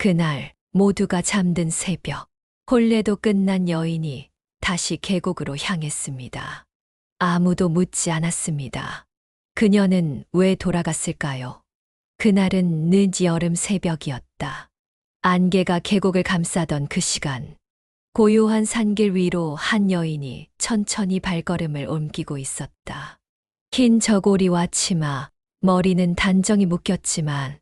그날 모두가 잠든 새벽, 혼례도 끝난 여인이 다시 계곡으로 향했습니다. 아무도 묻지 않았습니다. 그녀는 왜 돌아갔을까요? 그날은 늦 여름 새벽이었다. 안개가 계곡을 감싸던 그 시간, 고요한 산길 위로 한 여인이 천천히 발걸음을 옮기고 있었다. 흰 저고리와 치마, 머리는 단정히 묶였지만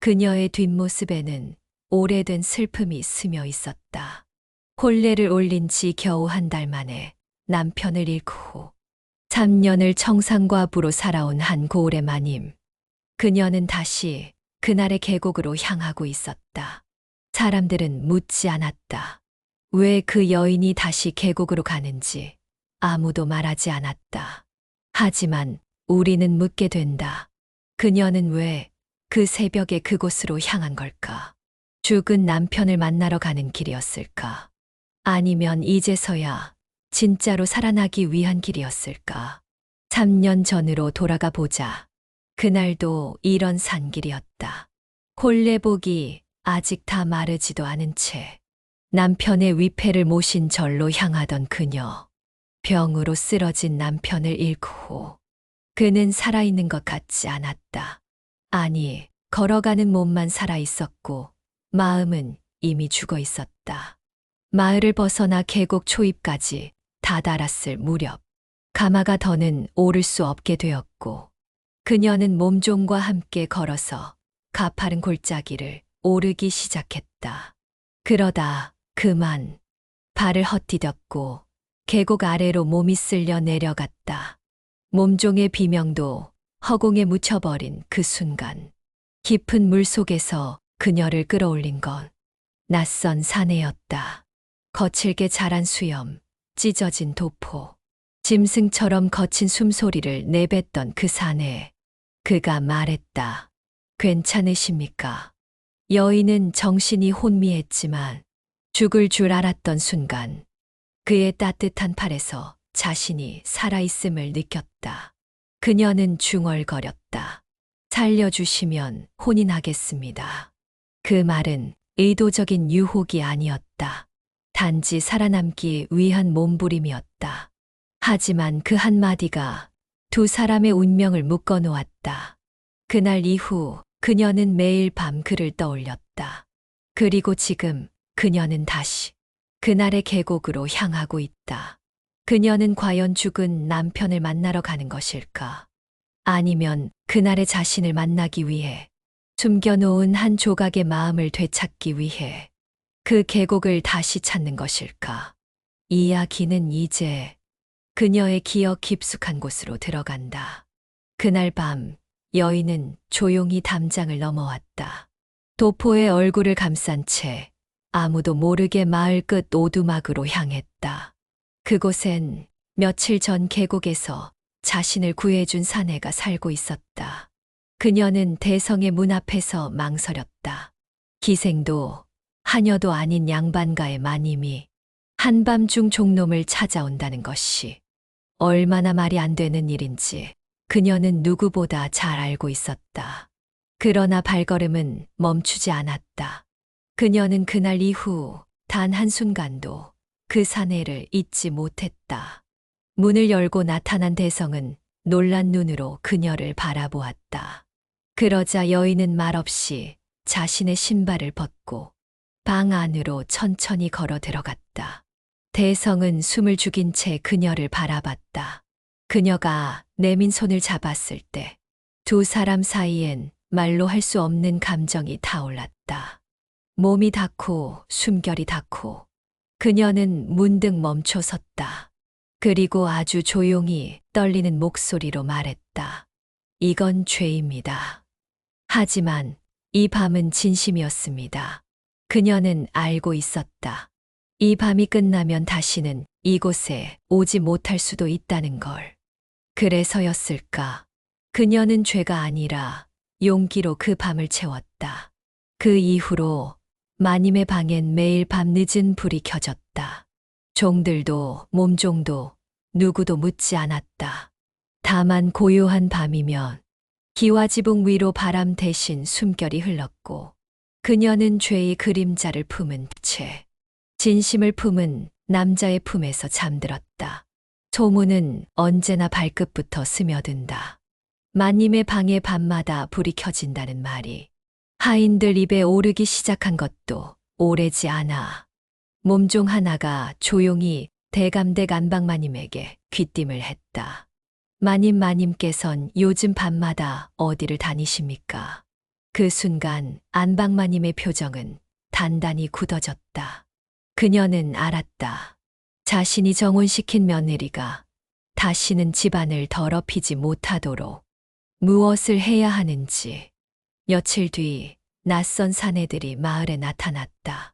그녀의 뒷모습에는 오래된 슬픔이 스며 있었다. 혼례를 올린 지 겨우 한 달 만에 남편을 잃고 후 3년을 청산과부로 살아온 한 고을의 마님. 그녀는 다시 그날의 계곡으로 향하고 있었다. 사람들은 묻지 않았다. 왜 그 여인이 다시 계곡으로 가는지 아무도 말하지 않았다. 하지만 우리는 묻게 된다. 그녀는 왜 그 새벽에 그곳으로 향한 걸까? 죽은 남편을 만나러 가는 길이었을까? 아니면 이제서야 진짜로 살아나기 위한 길이었을까? 3년 전으로 돌아가 보자. 그날도 이런 산길이었다. 콜레복이 아직 다 마르지도 않은 채 남편의 위패를 모신 절로 향하던 그녀. 병으로 쓰러진 남편을 잃고 후 그는 살아있는 것 같지 않았다. 아니, 걸어가는 몸만 살아 있었고 마음은 이미 죽어 있었다. 마을을 벗어나 계곡 초입까지 다다랐을 무렵 가마가 더는 오를 수 없게 되었고 그녀는 몸종과 함께 걸어서 가파른 골짜기를 오르기 시작했다. 그러다 그만 발을 헛디뎠고 계곡 아래로 몸이 쓸려 내려갔다. 몸종의 비명도 허공에 묻혀버린 그 순간 깊은 물 속에서 그녀를 끌어올린 건 낯선 사내였다. 거칠게 자란 수염, 찢어진 도포, 짐승처럼 거친 숨소리를 내뱉던 그 사내. 그가 말했다. 괜찮으십니까? 여인은 정신이 혼미했지만 죽을 줄 알았던 순간 그의 따뜻한 팔에서 자신이 살아있음을 느꼈다. 그녀는 중얼거렸다. 살려주시면 혼인하겠습니다. 그 말은 의도적인 유혹이 아니었다. 단지 살아남기 위한 몸부림이었다. 하지만 그 한마디가 두 사람의 운명을 묶어 놓았다. 그날 이후 그녀는 매일 밤 그를 떠올렸다. 그리고 지금 그녀는 다시 그날의 계곡으로 향하고 있다. 그녀는 과연 죽은 남편을 만나러 가는 것일까? 아니면 그날의 자신을 만나기 위해 숨겨놓은 한 조각의 마음을 되찾기 위해 그 계곡을 다시 찾는 것일까? 이야기는 이제 그녀의 기억 깊숙한 곳으로 들어간다. 그날 밤 여인은 조용히 담장을 넘어왔다. 도포의 얼굴을 감싼 채 아무도 모르게 마을 끝 오두막으로 향했다. 그곳엔 며칠 전 계곡에서 자신을 구해준 사내가 살고 있었다. 그녀는 대성의 문 앞에서 망설였다. 기생도 하녀도 아닌 양반가의 마님이 한밤중 종놈을 찾아온다는 것이 얼마나 말이 안 되는 일인지 그녀는 누구보다 잘 알고 있었다. 그러나 발걸음은 멈추지 않았다. 그녀는 그날 이후 단 한순간도 그 사내를 잊지 못했다. 문을 열고 나타난 대성은 놀란 눈으로 그녀를 바라보았다. 그러자 여인은 말없이 자신의 신발을 벗고 방 안으로 천천히 걸어 들어갔다. 대성은 숨을 죽인 채 그녀를 바라봤다. 그녀가 내민 손을 잡았을 때 두 사람 사이엔 말로 할 수 없는 감정이 타올랐다. 몸이 닿고 숨결이 닿고 그녀는 문득 멈춰 섰다. 그리고 아주 조용히 떨리는 목소리로 말했다. 이건 죄입니다. 하지만 이 밤은 진심이었습니다. 그녀는 알고 있었다. 이 밤이 끝나면 다시는 이곳에 오지 못할 수도 있다는 걸. 그래서였을까? 그녀는 죄가 아니라 용기로 그 밤을 채웠다. 그 이후로 마님의 방엔 매일 밤 늦은 불이 켜졌다. 종들도 몸종도 누구도 묻지 않았다. 다만 고요한 밤이면 기와 지붕 위로 바람 대신 숨결이 흘렀고 그녀는 죄의 그림자를 품은 채 진심을 품은 남자의 품에서 잠들었다. 소문은 언제나 발끝부터 스며든다. 마님의 방에 밤마다 불이 켜진다는 말이 하인들 입에 오르기 시작한 것도 오래지 않아. 몸종 하나가 조용히 대감댁 안방마님에게 귀띔을 했다. 마님 마님께선 요즘 밤마다 어디를 다니십니까? 그 순간 안방 마님의 표정은 단단히 굳어졌다. 그녀는 알았다. 자신이 정혼시킨 며느리가 다시는 집안을 더럽히지 못하도록 무엇을 해야 하는지. 며칠 뒤 낯선 사내들이 마을에 나타났다.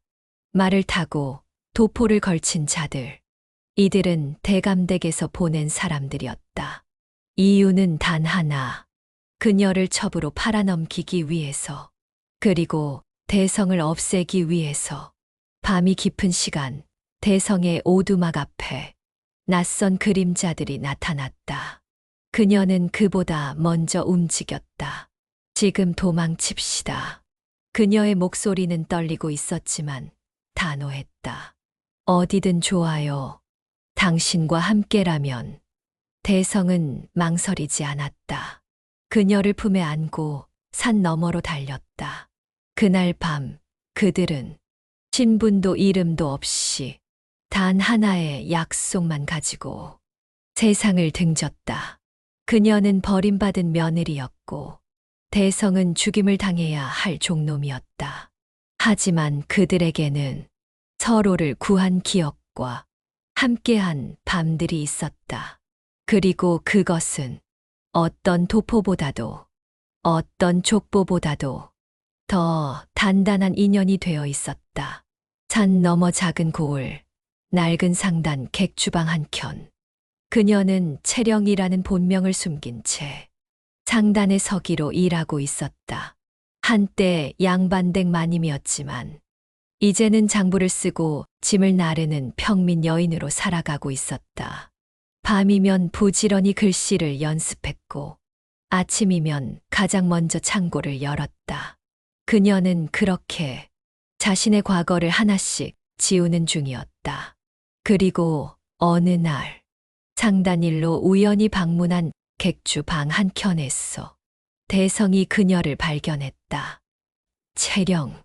말을 타고 도포를 걸친 자들. 이들은 대감댁에서 보낸 사람들이었다. 이유는 단 하나. 그녀를 첩으로 팔아넘기기 위해서. 그리고 대성을 없애기 위해서. 밤이 깊은 시간, 대성의 오두막 앞에 낯선 그림자들이 나타났다. 그녀는 그보다 먼저 움직였다. 지금 도망칩시다. 그녀의 목소리는 떨리고 있었지만 단호했다. 어디든 좋아요. 당신과 함께라면 대성은 망설이지 않았다. 그녀를 품에 안고 산 너머로 달렸다. 그날 밤 그들은 신분도 이름도 없이 단 하나의 약속만 가지고 세상을 등졌다. 그녀는 버림받은 며느리였고 대성은 죽임을 당해야 할 종놈이었다. 하지만 그들에게는 서로를 구한 기억과 함께한 밤들이 있었다. 그리고 그것은 어떤 도포보다도 어떤 족보보다도 더 단단한 인연이 되어 있었다. 산 너머 작은 고을, 낡은 상단 객주방 한켠. 그녀는 채령이라는 본명을 숨긴 채 상단의 서기로 일하고 있었다. 한때 양반댁 마님이었지만 이제는 장부를 쓰고 짐을 나르는 평민 여인으로 살아가고 있었다. 밤이면 부지런히 글씨를 연습했고 아침이면 가장 먼저 창고를 열었다. 그녀는 그렇게 자신의 과거를 하나씩 지우는 중이었다. 그리고 어느 날 상단일로 우연히 방문한 객주 방 한켠에서 대성이 그녀를 발견했다. 채령.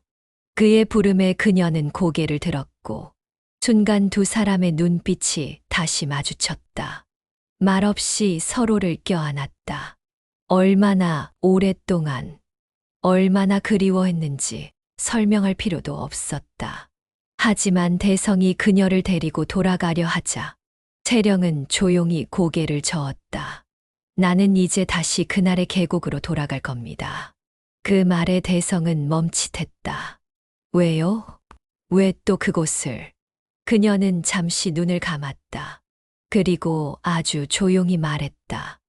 그의 부름에 그녀는 고개를 들었고 순간 두 사람의 눈빛이 다시 마주쳤다. 말없이 서로를 껴안았다. 얼마나 오랫동안, 얼마나 그리워했는지 설명할 필요도 없었다. 하지만 대성이 그녀를 데리고 돌아가려 하자 채령은 조용히 고개를 저었다. 나는 이제 다시 그날의 계곡으로 돌아갈 겁니다. 그 말에 대성은 멈칫했다. 왜요? 왜 또 그곳을? 그녀는 잠시 눈을 감았다. 그리고 아주 조용히 말했다.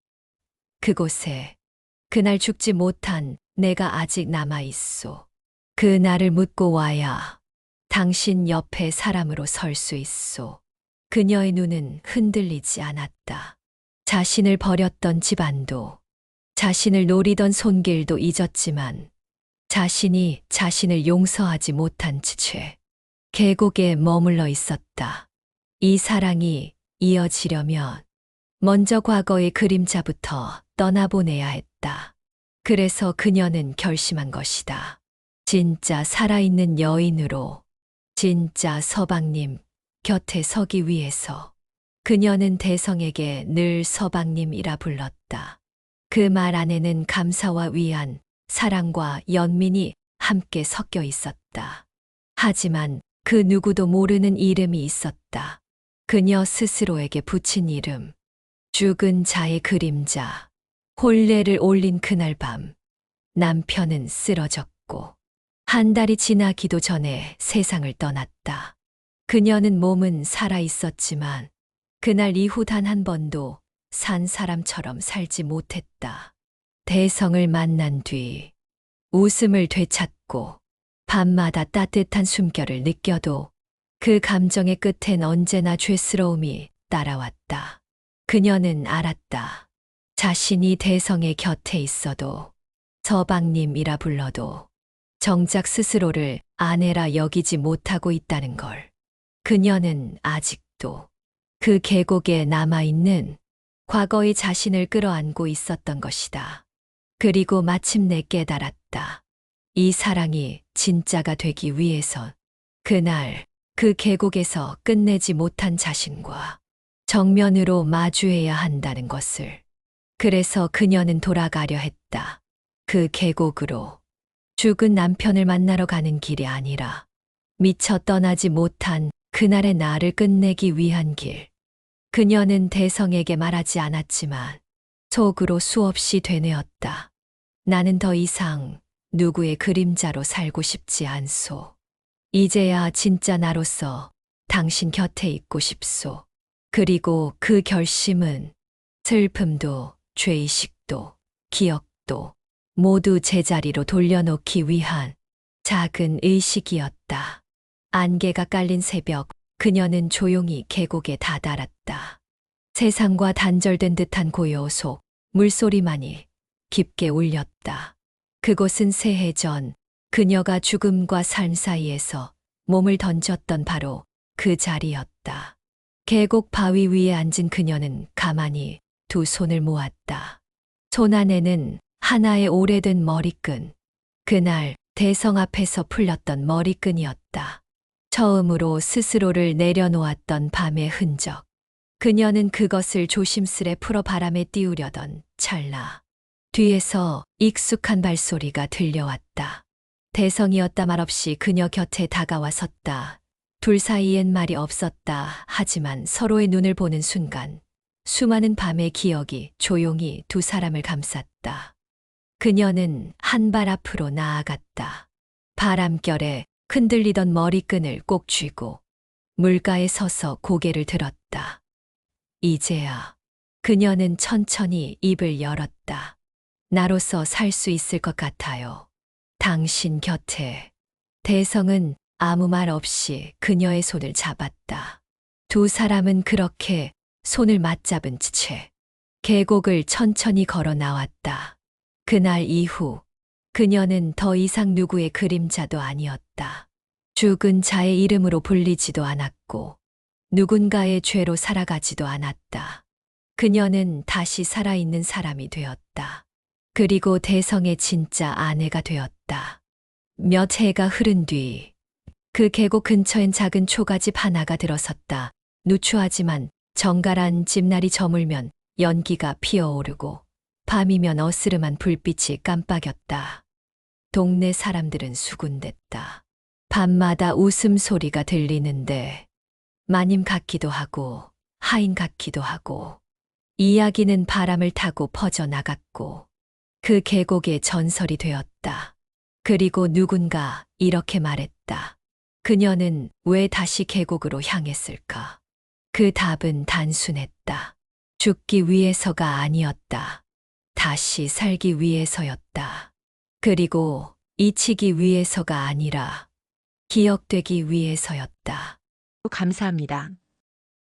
그곳에 그날 죽지 못한 내가 아직 남아 있소. 그 날을 묻고 와야 당신 옆에 사람으로 설 수 있소. 그녀의 눈은 흔들리지 않았다. 자신을 버렸던 집안도, 자신을 노리던 손길도 잊었지만, 자신이 자신을 용서하지 못한 죄, 계곡에 머물러 있었다. 이 사랑이 이어지려면, 먼저 과거의 그림자부터 떠나보내야 했다. 그래서 그녀는 결심한 것이다. 진짜 살아있는 여인으로, 진짜 서방님 곁에 서기 위해서. 그녀는 대성에게 늘 서방님이라 불렀다. 그 말 안에는 감사와 위안, 사랑과 연민이 함께 섞여 있었다. 하지만 그 누구도 모르는 이름이 있었다. 그녀 스스로에게 붙인 이름. 죽은 자의 그림자. 혼례를 올린 그날 밤. 남편은 쓰러졌고, 한 달이 지나기도 전에 세상을 떠났다. 그녀는 몸은 살아 있었지만, 그날 이후 단 한 번도 산 사람처럼 살지 못했다. 대성을 만난 뒤 웃음을 되찾고 밤마다 따뜻한 숨결을 느껴도 그 감정의 끝엔 언제나 죄스러움이 따라왔다. 그녀는 알았다. 자신이 대성의 곁에 있어도 서방님이라 불러도 정작 스스로를 아내라 여기지 못하고 있다는 걸. 그녀는 아직도 그 계곡에 남아있는 과거의 자신을 끌어안고 있었던 것이다. 그리고 마침내 깨달았다. 이 사랑이 진짜가 되기 위해선 그날 그 계곡에서 끝내지 못한 자신과 정면으로 마주해야 한다는 것을. 그래서 그녀는 돌아가려 했다. 그 계곡으로. 죽은 남편을 만나러 가는 길이 아니라 미처 떠나지 못한 그날의 나를 끝내기 위한 길. 그녀는 대성에게 말하지 않았지만 속으로 수없이 되뇌었다. 나는 더 이상 누구의 그림자로 살고 싶지 않소. 이제야 진짜 나로서 당신 곁에 있고 싶소. 그리고 그 결심은 슬픔도 죄의식도 기억도 모두 제자리로 돌려놓기 위한 작은 의식이었다. 안개가 깔린 새벽, 그녀는 조용히 계곡에 다다랐다. 세상과 단절된 듯한 고요 속 물소리만이 깊게 울렸다. 그곳은 새해 전 그녀가 죽음과 삶 사이에서 몸을 던졌던 바로 그 자리였다. 계곡 바위 위에 앉은 그녀는 가만히 두 손을 모았다. 손 안에는 하나의 오래된 머리끈. 그날 대성 앞에서 풀렸던 머리끈이었다. 처음으로 스스로를 내려놓았던 밤의 흔적. 그녀는 그것을 조심스레 풀어 바람에 띄우려던 찰나. 뒤에서 익숙한 발소리가 들려왔다. 대성이었다 말없이 그녀 곁에 다가와 섰다. 둘 사이엔 말이 없었다. 하지만 서로의 눈을 보는 순간 수많은 밤의 기억이 조용히 두 사람을 감쌌다. 그녀는 한 발 앞으로 나아갔다. 바람결에 흔들리던 머리끈을 꼭 쥐고 물가에 서서 고개를 들었다. 이제야 그녀는 천천히 입을 열었다. 나로서 살 수 있을 것 같아요. 당신 곁에. 대성은 아무 말 없이 그녀의 손을 잡았다. 두 사람은 그렇게 손을 맞잡은 채 계곡을 천천히 걸어 나왔다. 그날 이후 그녀는 더 이상 누구의 그림자도 아니었다. 죽은 자의 이름으로 불리지도 않았고 누군가의 죄로 살아가지도 않았다. 그녀는 다시 살아있는 사람이 되었다. 그리고 대성의 진짜 아내가 되었다. 몇 해가 흐른 뒤, 그 계곡 근처엔 작은 초가집 하나가 들어섰다. 누추하지만 정갈한 집날이 저물면 연기가 피어오르고, 밤이면 어스름한 불빛이 깜빡였다. 동네 사람들은 수군댔다. 밤마다 웃음소리가 들리는데, 마님 같기도 하고, 하인 같기도 하고, 이야기는 바람을 타고 퍼져나갔고, 그 계곡의 전설이 되었다. 그리고 누군가 이렇게 말했다. 그녀는 왜 다시 계곡으로 향했을까? 그 답은 단순했다. 죽기 위해서가 아니었다. 다시 살기 위해서였다. 그리고 잊히기 위해서가 아니라 기억되기 위해서였다. 감사합니다.